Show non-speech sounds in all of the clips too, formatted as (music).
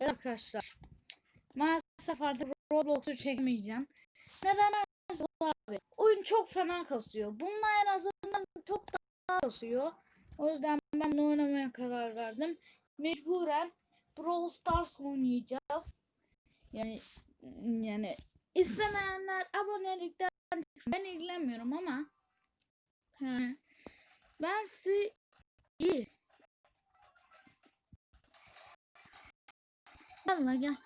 Evet arkadaşlar. Maalesef artık Roblox'u çekmeyeceğim. Neden abi? Oyun çok fena kasıyor. Bununla en azından çok daha kasıyor. O yüzden ben de oynamaya karar verdim. Mecburen Brawl Stars oynayacağız. Yani yani istemeyenler abonelikten ben ilgilenmiyorum ama he, ben sizi iyi Gel lan gel.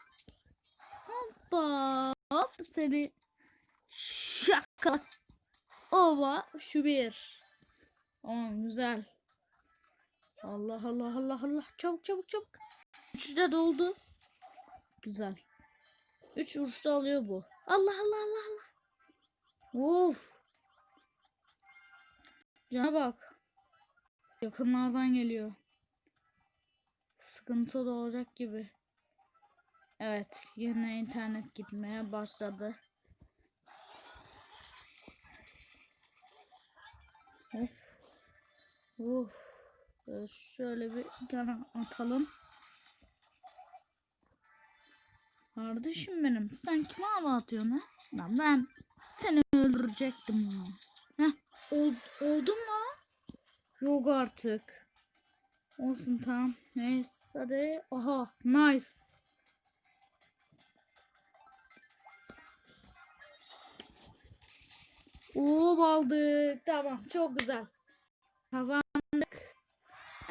Hoppa. Hop seni şaka. Ova şu bir. Tamam güzel. Allah Allah Allah Allah. Çabuk çabuk çabuk. Üçü de doldu. Güzel. Üç vuruşta alıyor bu. Allah Allah Allah Allah. Of. Cana bak. Yakınlardan geliyor. Sıkıntı da olacak gibi. Evet, yine internet gitmeye başladı. Of. Ee, Şöyle bir tane atalım. Kardeşim benim, sen kime hava atıyorsun? Lan ben seni öldürecektim ya. Heh, ol, oldun mu? Yok artık. Olsun tamam. Neyse hadi. Aha, nice. Oo aldık. Tamam çok güzel. Kazandık.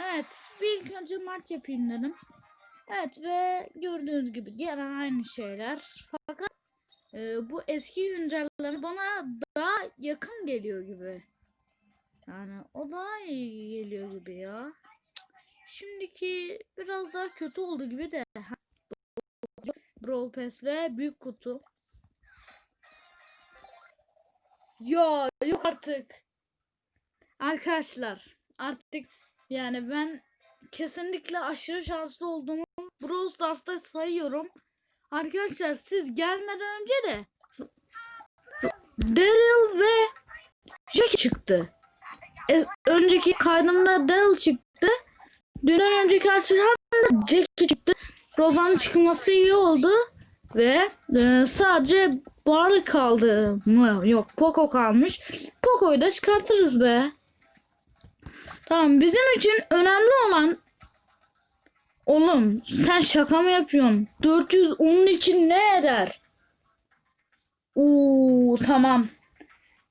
Evet bir ilk önce maç yapayım dedim. Evet ve gördüğünüz gibi gene aynı şeyler. Fakat e, bu eski güncelleme bana daha yakın geliyor gibi. Yani o daha iyi geliyor gibi ya. Şimdiki biraz daha kötü oldu gibi de. Brawl Pass ve büyük kutu. Ya yok artık. Arkadaşlar artık yani ben kesinlikle aşırı şanslı olduğumu Brawl Stars'ta sayıyorum. Arkadaşlar siz gelmeden önce de Daryl ve Jack çıktı. E, önceki kaydımda Daryl çıktı. Dünden önceki açıdan Jack çıktı. Rozan'ın çıkması iyi oldu. Ve e, sadece Barley kaldı mı? Yok Poco kalmış. Poco'yu da çıkartırız be. Tamam bizim için önemli olan Oğlum sen şaka mı yapıyorsun? 400 onun için ne eder? Oo tamam.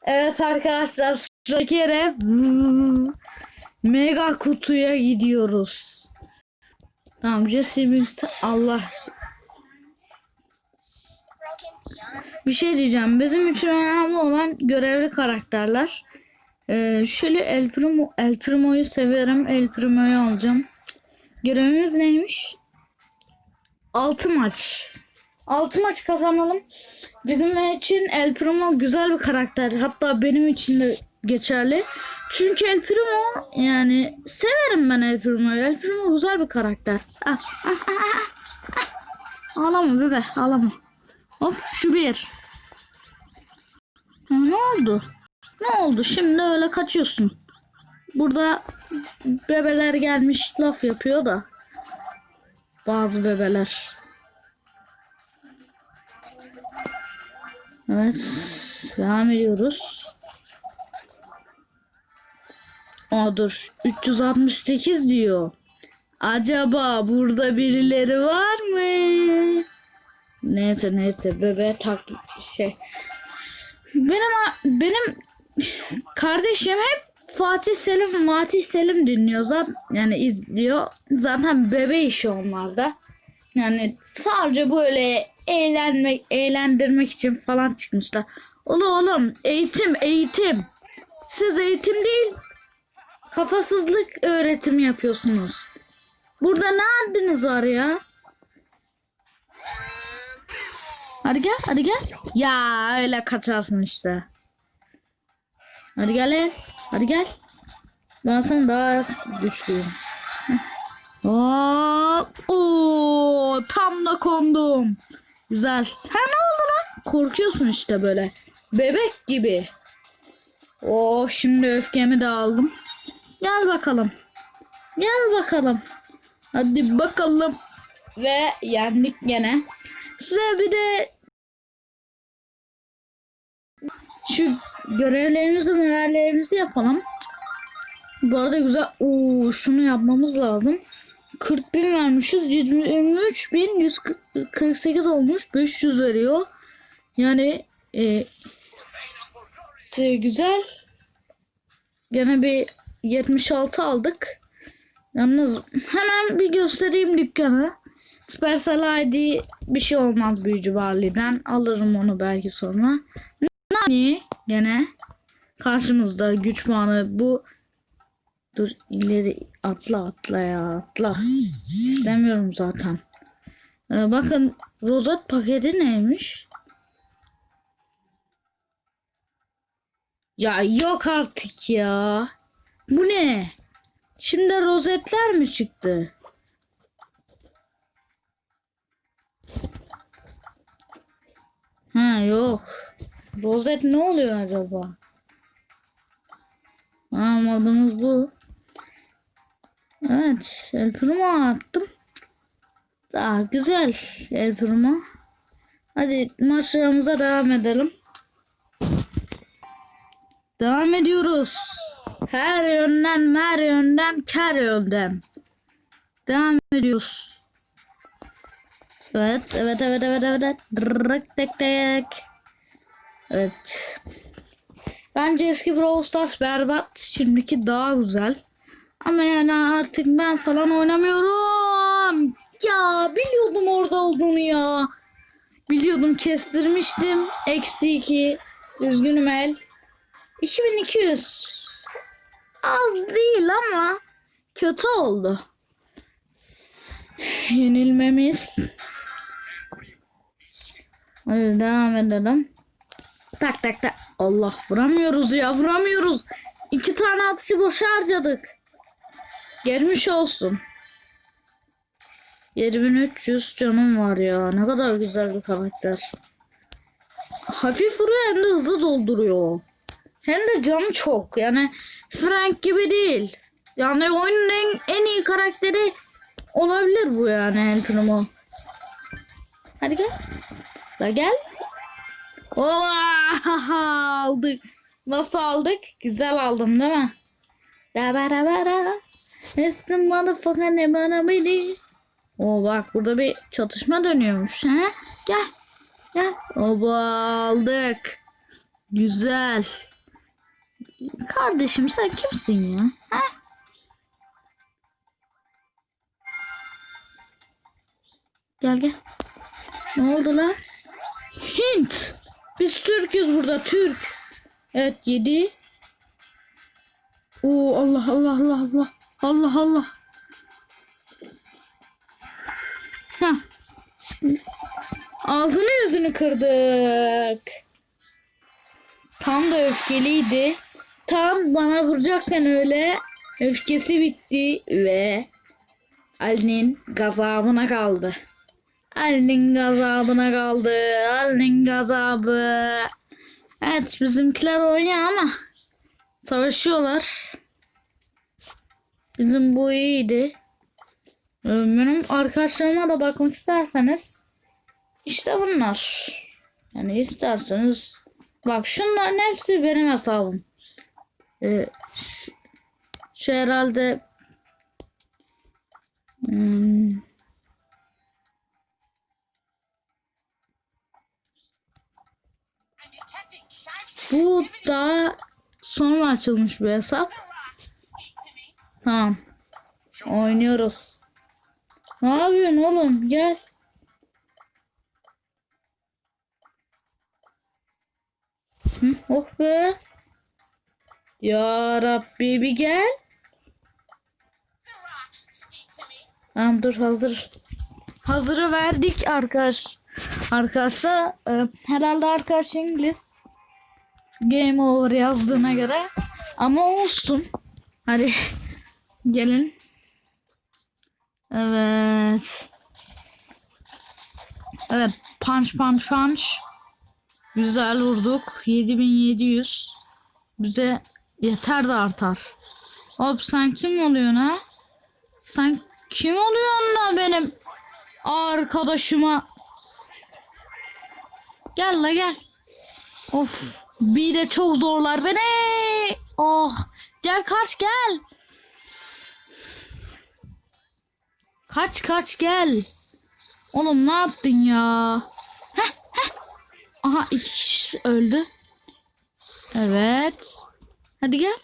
Evet arkadaşlar sıradaki yere mega kutuya gidiyoruz. Tamam Jesse Allah Bir şey diyeceğim. Bizim için önemli olan görevli karakterler. Ee, şöyle El Primo, El Primo'yu severim. El Primo'yu alacağım. Görevimiz neymiş? 6 maç. 6 maç kazanalım. Bizim için El Primo güzel bir karakter. Hatta benim için de geçerli. Çünkü El Primo yani severim ben El Primo'yu. El Primo güzel bir karakter. Ah, ah, ah, ah, ah. Ağlama bebe ağlama. Hop şu bir. Ne oldu? Ne oldu? Şimdi öyle kaçıyorsun. Burada bebeler gelmiş laf yapıyor da. Bazı bebeler. Evet. Devam ediyoruz. Aa dur. 368 diyor. Acaba burada birileri var mı? Neyse neyse bebe tak şey. Benim benim kardeşim hep Fatih Selim Fatih Selim dinliyor zaten yani izliyor. Zaten bebe işi onlarda. Yani sadece böyle eğlenmek, eğlendirmek için falan çıkmışlar. Oğlum oğlum eğitim eğitim. Siz eğitim değil kafasızlık öğretim yapıyorsunuz. Burada ne haddiniz var ya? Hadi gel, hadi gel. Ya öyle kaçarsın işte. Hadi gel. Hadi gel. Ben sana daha güçlüyüm. Oo, tam da kondum. Güzel. Ha ne oldu lan? Korkuyorsun işte böyle. Bebek gibi. Oh şimdi öfkemi de aldım. Gel bakalım. Gel bakalım. Hadi bakalım. Ve yendik gene. Size bir de şu görevlerimizi morallerimizi yapalım. Bu arada güzel. Oo, şunu yapmamız lazım. 40 bin vermişiz. 23 bin 148 olmuş. 500 veriyor. Yani e, e, güzel. Gene bir 76 aldık. Yalnız hemen bir göstereyim dükkanı. Supercell ID bir şey olmaz büyücü Barley'den. Alırım onu belki sonra. Nani gene karşımızda güç puanı bu. Dur ileri atla atla ya atla. İstemiyorum zaten. Ee, bakın rozet paketi neymiş? Ya yok artık ya. Bu ne? Şimdi rozetler mi çıktı ha yok rozet ne oluyor acaba Ha, modumuz bu. Evet. El Primo attım. Daha güzel El Primo. Hadi maçlarımıza devam edelim. Devam ediyoruz. Her yönden, her yönden, her yönden. Devam ediyoruz. Evet, evet, evet, evet, evet. Rık tek tek. Evet. Bence eski Brawl Stars berbat. Şimdiki daha güzel. Ama yani artık ben falan oynamıyorum. Ya biliyordum orada olduğunu ya. Biliyordum kestirmiştim. Eksi 2. Üzgünüm el. 2200. Az değil ama kötü oldu. Yenilmemiz. Hadi devam edelim. Tak tak tak. Allah vuramıyoruz ya vuramıyoruz. İki tane atışı boşa harcadık. Gelmiş olsun. 7300 canım var ya. Ne kadar güzel bir karakter. Hafif vuruyor hem de hızlı dolduruyor. Hem de canı çok. Yani Frank gibi değil. Yani oyunun en, en iyi karakteri olabilir bu yani El Primo. Hadi gel. Da gel. Oha (laughs) aldık. Nasıl aldık? Güzel aldım değil mi? Da bara bara. Mr. Motherfucker ne bana beni. Oo bak burada bir çatışma dönüyormuş. He? Gel. Gel. Oba aldık. Güzel. Kardeşim sen kimsin ya? He? Gel gel. Ne oldu lan? Hint. Biz Türk'üz burada Türk. Evet 7. Oo Allah Allah Allah Allah. Allah Allah. Heh. Ağzını yüzünü kırdık. Tam da öfkeliydi. Tam bana vuracakken öyle öfkesi bitti ve Ali'nin gazabına kaldı. Ali'nin gazabına kaldı. Ali'nin gazabı. Evet bizimkiler oynuyor ama savaşıyorlar. Bizim bu iyiydi. Benim arkadaşlarıma da bakmak isterseniz işte bunlar. Yani isterseniz bak şunların hepsi benim hesabım. Ee, şu, şu herhalde hmm, Bu daha sonra açılmış bir hesap. Tamam. Oynuyoruz. Ne yapıyorsun oğlum? Gel. Hı, oh be. Ya Rabbi bir gel. Tamam dur hazır. Hazırı verdik arkadaş. Arkadaşlar e, herhalde arkadaş İngiliz. Game over yazdığına göre. Ama olsun. Hadi (laughs) gelin. Evet. Evet. Punch punch punch. Güzel vurduk. 7700. Bize yeter de artar. Hop sen kim oluyorsun ha? Sen Kim oluyor da benim arkadaşıma? Gel la gel. Of. Bir de çok zorlar beni. Oh. Gel kaç gel. Kaç kaç gel. Oğlum ne yaptın ya? Heh, heh. Aha iki kişi öldü. Evet. Hadi gel.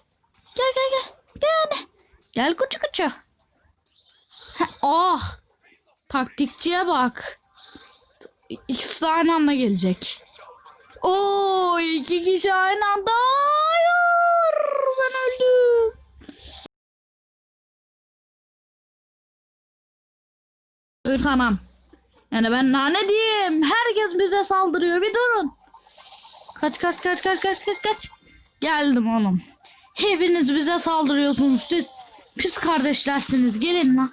Gel gel gel. Gel. Gel kuçu kuçu. Heh, Oh. Taktikçiye bak. İkisi de aynı anda gelecek. Oo iki kişi aynı anda. Hayır. Ben öldüm. Öl. Yani ben daha ne diyeyim? Herkes bize saldırıyor. Bir durun. Kaç kaç kaç kaç kaç kaç kaç. Geldim oğlum. Hepiniz bize saldırıyorsunuz. Siz pis kardeşlersiniz. Gelin lan.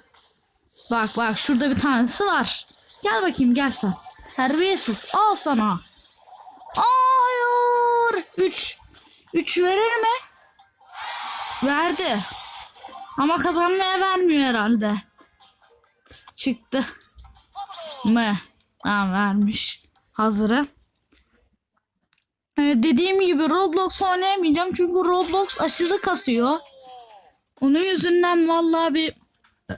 Bak bak şurada bir tanesi var. Gel bakayım gel sen. Terbiyesiz. Al sana. Hayır. 3. 3 verir mi? Verdi. Ama kazanmaya vermiyor herhalde. Çıktı. Mı? Ha vermiş. Hazırı. Ee, dediğim gibi Roblox oynayamayacağım çünkü Roblox aşırı kasıyor. Onun yüzünden vallahi bir e,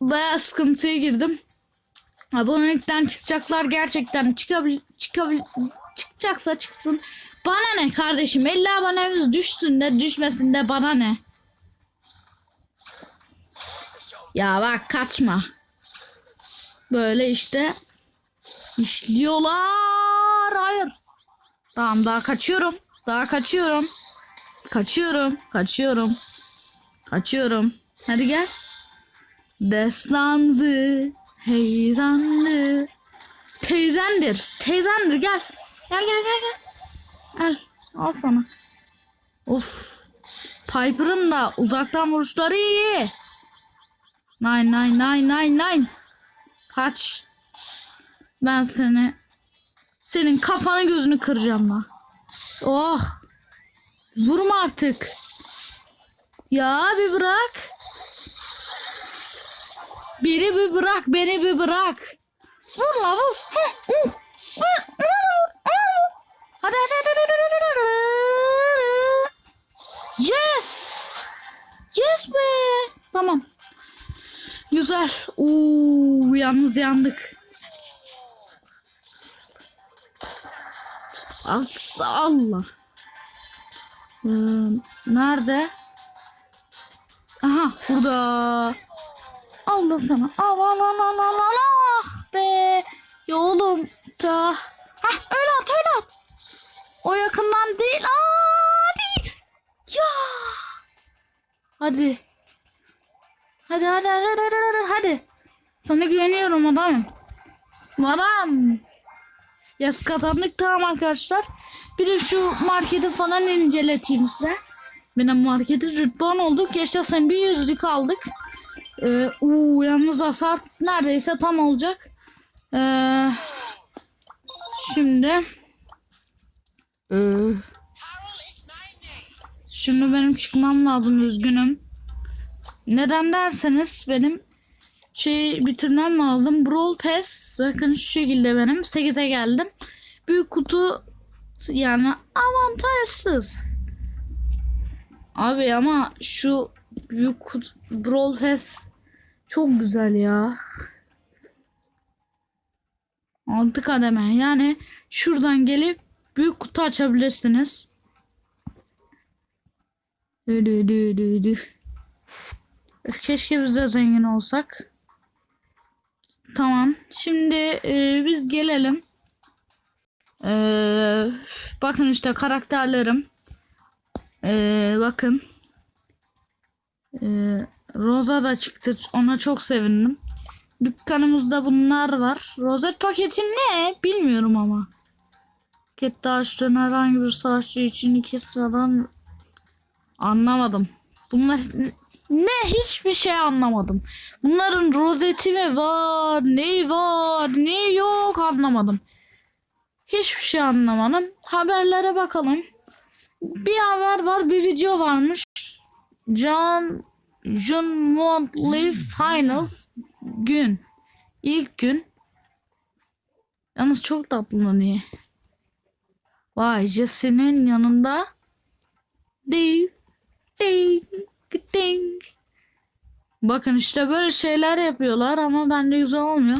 bayağı sıkıntıya girdim. Abonelikten çıkacaklar gerçekten çıkabil çıkabil çıkacaksa çıksın. Bana ne kardeşim 50 abonemiz düşsün de düşmesin de bana ne. Ya bak kaçma. Böyle işte işliyorlar. Hayır. Tamam daha kaçıyorum. Daha kaçıyorum. Kaçıyorum. Kaçıyorum. Kaçıyorum. Hadi gel. Destansı. Heyecanlı. Teyzendir. Teyzendir gel. Gel gel gel gel. Gel. Al sana. Of. Piper'ın da uzaktan vuruşları iyi. Nine nine nine nine nine. Kaç. Ben seni senin kafanı gözünü kıracağım lan. Oh. Vurma artık. Ya bir bırak. Beni bir bırak, beni bir bırak. Vur la vur. Heh, uh. Hadi hadi hadi hadi hadi, hadi, hadi. Yes. Yes be. Tamam. Güzel. Oo, yalnız yandık. Allah. Ee, nerede? Aha burada. Allah sana. Al al al al al al. Ah be. Ya oğlum. Hah öyle. O yakından değil. Aa değil. Ya. Hadi. Hadi hadi hadi hadi hadi, hadi. Sana güveniyorum adamım. Adam. Yaz kazandık tamam arkadaşlar. Bir de şu marketi falan inceleteyim size. Benim marketi rütban olduk. Yaşasın bir yüzlük aldık. Ee, uu, yalnız hasar neredeyse tam olacak. Ee, şimdi ee, şimdi benim çıkmam lazım üzgünüm. Neden derseniz benim şey bitirmem lazım. Brawl Pass bakın şu şekilde benim 8'e geldim. Büyük kutu yani avantajsız. Abi ama şu büyük kutu Brawl Pass çok güzel ya. 6 kademe yani şuradan gelip büyük kutu açabilirsiniz. Dü dü dü dü. Keşke biz de zengin olsak. Tamam. Şimdi e, biz gelelim. E, bakın işte karakterlerim. E, bakın. E, Rosa da çıktı. Ona çok sevindim. Dükkanımızda bunlar var. Rozet paketi ne? Bilmiyorum ama. Pakette açtığın herhangi bir savaşçı için iki sıradan anlamadım. Bunlar ne hiçbir şey anlamadım. Bunların rozeti mi var, neyi var, ne yok anlamadım. Hiçbir şey anlamadım. Haberlere bakalım. Bir haber var, bir video varmış. June won't live finals gün. İlk gün. Yalnız çok tatlılanıyor. Vay Jesse'nin yanında Ding ding ding. Bakın işte böyle şeyler yapıyorlar ama bende güzel olmuyor.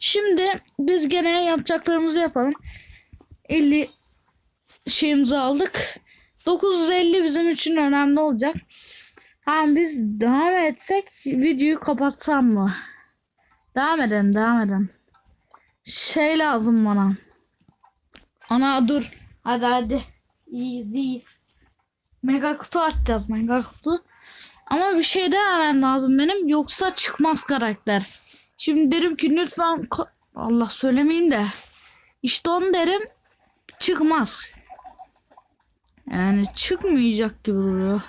Şimdi biz gene yapacaklarımızı yapalım. 50 şeyimizi aldık. 950 bizim için önemli olacak. Tamam biz devam etsek videoyu kapatsam mı? Devam edelim devam edelim. Şey lazım bana. Ana dur. Hadi hadi. Easy. Mega kutu açacağız mega kutu. Ama bir şey demem lazım benim yoksa çıkmaz karakter. Şimdi derim ki lütfen Allah söylemeyeyim de işte onu derim çıkmaz. Yani çıkmayacak gibi duruyor.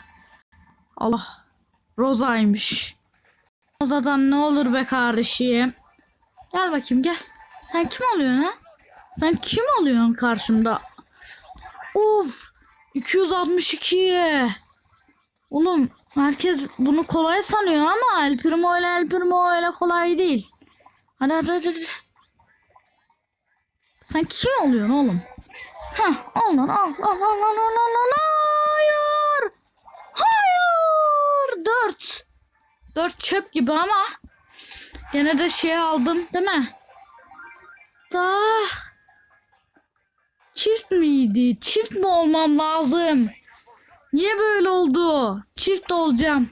Allah Roza'ymış. Roza'dan ne olur be kardeşim. Gel bakayım gel. Sen kim oluyorsun ha? Sen kim oluyorsun karşımda? Of 262. Oğlum herkes bunu kolay sanıyor ama El Primo ile El Primo öyle kolay değil. Hadi hadi hadi. hadi. Sen kim oluyorsun oğlum? Heh al lan al al al al al al al hayır. Hayır. Dört. Dört çöp gibi ama gene de şey aldım değil mi? Daha çift miydi? Çift mi olmam lazım? Niye böyle oldu? Çift olacağım.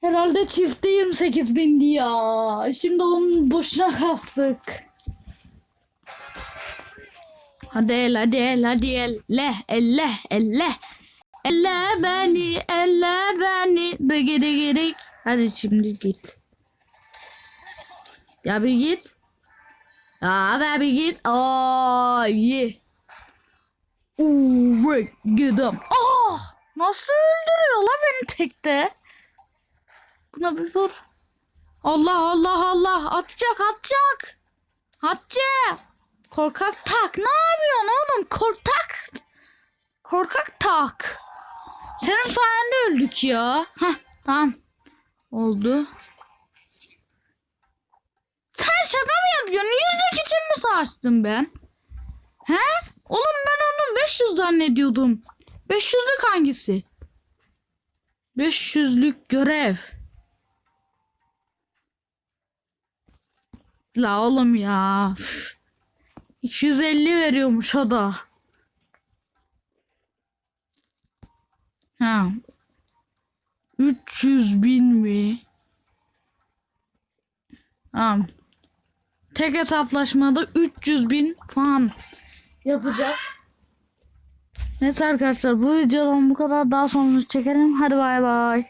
Herhalde çifte 28 bindi ya. Şimdi onun boşuna kastık. Hadi el hadi el hadi el. Le elle elle. Elle beni elle beni. Dıgı dıgı dık. Hadi şimdi git. Ya bir git. Ya be bir git. Aa iyi. Uuu gidim. Ah! Nasıl öldürüyor la beni tekte? Buna bir vur. Allah Allah Allah atacak atacak. Atacak. Korkak tak. Ne yapıyorsun oğlum? Korkak. Korkak tak. Senin sayende öldük ya. Hah tamam. Oldu. Sen şaka mı yapıyorsun? Yüzdeki için mi sarsın ben? He? Oğlum ben onu 500 zannediyordum. 500'lük hangisi? 500'lük görev. La oğlum ya. Üf. 250 veriyormuş o da. Ha. 300 bin mi? Tamam. Tek hesaplaşmada 300 bin falan yapacak. Neyse arkadaşlar bu videodan bu kadar daha sonra çekelim. Hadi bay bay.